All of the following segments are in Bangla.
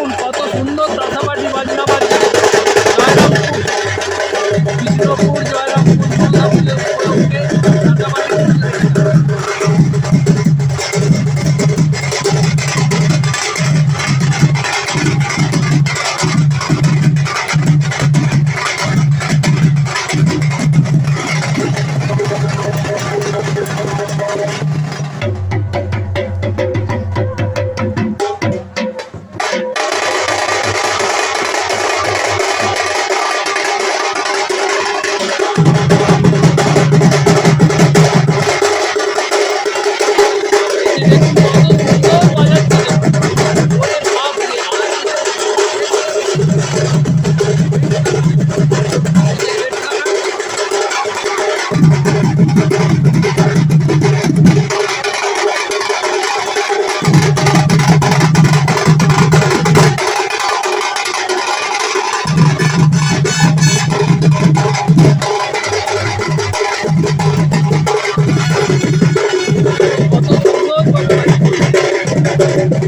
দেখুন কত সুন্দর দাসাবাটি বাজনা বাজছে জয়রামপুর বিষ্ণুপুর জয়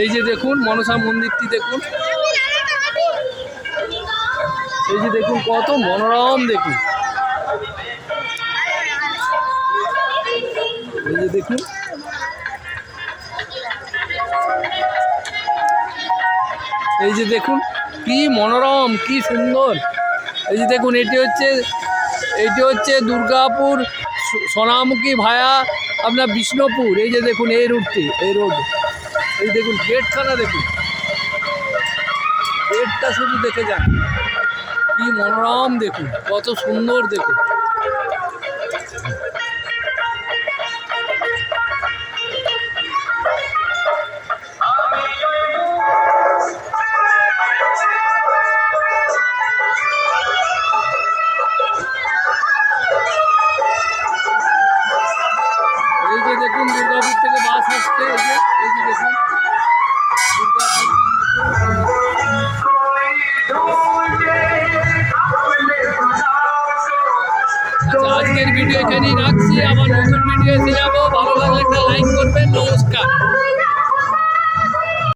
এই যে দেখুন, মনসা মন্দিরটি দেখুন। এই যে দেখুন, কত মনোরম দেখুন। এই যে দেখুন। এই যে দেখুন, কি মনোরম, কি সুন্দর। এই যে দেখুন, এটি হচ্ছে এটি হচ্ছে দুর্গাপুর সোনামুখী ভায়া, আপনার বিষ্ণুপুর। এই যে দেখুন, এই রুটটি এই রোড। এই দেখুন গেটখানা দেখুন। গেটটা শুধু দেখে যান। কি মনোরম দেখুন কত সুন্দর দেখুন। এই যে দেখুন দুর্গাপুর থেকে বাস আসছে, এই যে এই যে দেখুন। আচ্ছা আজকের ভিডিও এখানেই রাখছি। আবার নতুন ভিডিও এসে যাব। ভালো লাগলে একটা লাইক করবেন। নমস্কার।